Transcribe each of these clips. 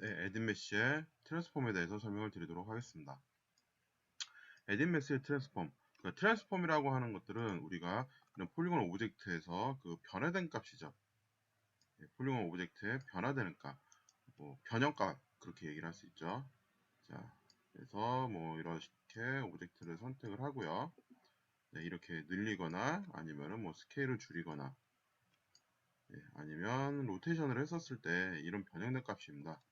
네, 에딘 메시의 트랜스폼에 대해서 설명을 드리도록 하겠습니다. 에딘 메시의 트랜스폼. 그 트랜스폼이라고 하는 것들은 우리가 이런 폴리곤 오브젝트에서 그 변화된 값이죠. 예, 폴리곤 오브젝트의 변화되는 값, 뭐 변형값 그렇게 얘기를 할 수 있죠. 자, 그래서 뭐 이렇게 오브젝트를 선택을 하고요. 네, 이렇게 늘리거나 아니면은 뭐 스케일을 줄이거나 예, 아니면 로테이션을 했었을 때 이런 변형된 값입니다.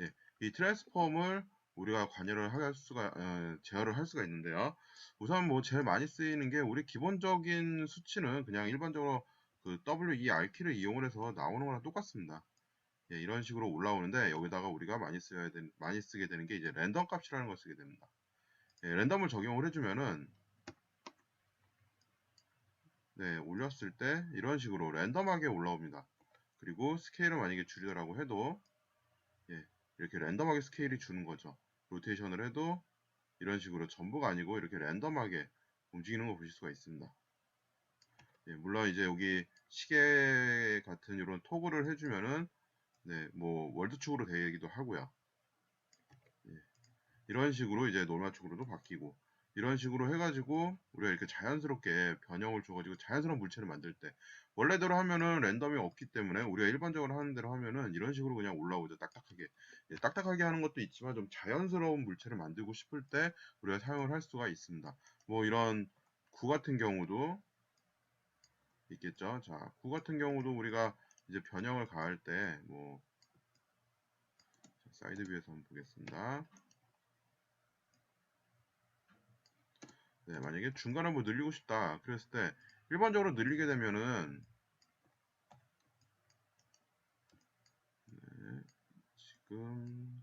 예, 이 트랜스폼을 우리가 관여를 할 수가 어, 제어를 할 수가 있는데요. 우선 뭐 제일 많이 쓰이는 게 우리 기본적인 수치는 그냥 일반적으로 그 WER 키를 이용을 해서 나오는 거랑 똑같습니다. 예, 이런 식으로 올라오는데 여기다가 우리가 많이 써야 되, 많이 쓰게 되는 게 이제 랜덤 값이라는 걸 쓰게 됩니다. 예, 랜덤을 적용을 해주면은 네, 올렸을 때 이런 식으로 랜덤하게 올라옵니다. 그리고 스케일을 만약에 줄이더라고 해도 예, 이렇게 랜덤하게 스케일이 주는 거죠. 로테이션을 해도 이런 식으로 전부가 아니고 이렇게 랜덤하게 움직이는 거 보실 수가 있습니다. 예, 물론 이제 여기 시계 같은 이런 토글을 해주면은 네, 뭐 월드축으로 되기도 하고요. 예, 이런 식으로 이제 노멀축으로도 바뀌고 이런 식으로 해가지고 우리가 이렇게 자연스럽게 변형을 줘가지고 자연스러운 물체를 만들 때 원래대로 하면은 랜덤이 없기 때문에 우리가 일반적으로 하는 대로 하면은 이런 식으로 그냥 올라오죠 딱딱하게. 예, 딱딱하게 하는 것도 있지만 좀 자연스러운 물체를 만들고 싶을 때 우리가 사용을 할 수가 있습니다. 뭐 이런 구 같은 경우도 있겠죠? 자구 같은 경우도 우리가 이제 변형을 가할 때뭐 사이드 뷰에서 한번 보겠습니다 네, 만약에 중간에 뭐 늘리고 싶다 그랬을 때 일반적으로 늘리게 되면은 네, 지금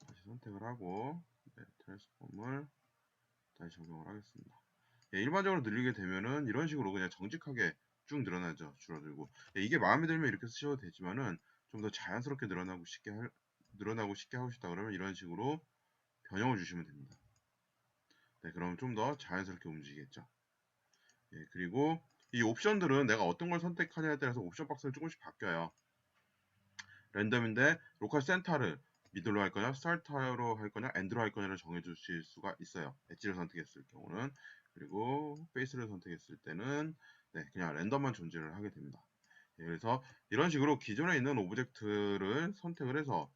다시 선택을 하고 네, 트랜스폼을 다시 적용을 하겠습니다. 예, 일반적으로 늘리게 되면은 이런 식으로 그냥 정직하게 쭉 늘어나죠. 줄어들고 예, 이게 마음에 들면 이렇게 쓰셔도 되지만은 좀 더 자연스럽게 늘어나고 쉽게 할, 늘어나고 쉽게 하고 싶다 그러면 이런 식으로 변형을 주시면 됩니다. 네, 그럼 좀 더 자연스럽게 움직이겠죠. 예, 그리고 이 옵션들은 내가 어떤 걸 선택하냐에 따라서 옵션 박스는 조금씩 바뀌어요. 랜덤인데 로컬 센터를 미들로 할 거냐, 스타트로 할 거냐, 엔드로 할 거냐를 정해주실 수가 있어요. 엣지를 선택했을 경우는 그리고 페이스를 선택했을 때는 네, 그냥 랜덤만 존재를 하게 됩니다. 예, 그래서 이런 식으로 기존에 있는 오브젝트를 선택을 해서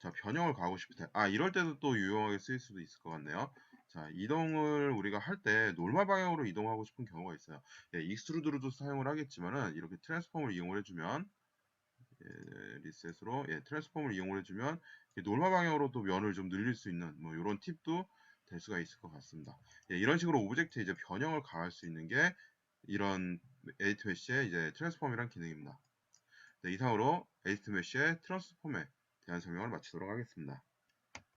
자, 변형을 가고 싶을 때, 아, 이럴 때도 또 유용하게 쓰일 수도 있을 것 같네요. 자, 이동을 우리가 할 때 놀마 방향으로 이동하고 싶은 경우가 있어요. 예, 익스트루드로도 사용을 하겠지만은 이렇게 트랜스폼을 이용을 해주면 예, 리셋으로 예, 트랜스폼을 이용을 해주면 놀마 방향으로 도 면을 좀 늘릴 수 있는 뭐 이런 팁도 될 수가 있을 것 같습니다. 예, 이런 식으로 오브젝트에 이제 변형을 가할 수 있는 게 이런 에이트 메쉬의 이제 트랜스폼이란 기능입니다. 네, 이상으로 에이트 메쉬의 트랜스폼에 대한 설명을 마치도록 하겠습니다.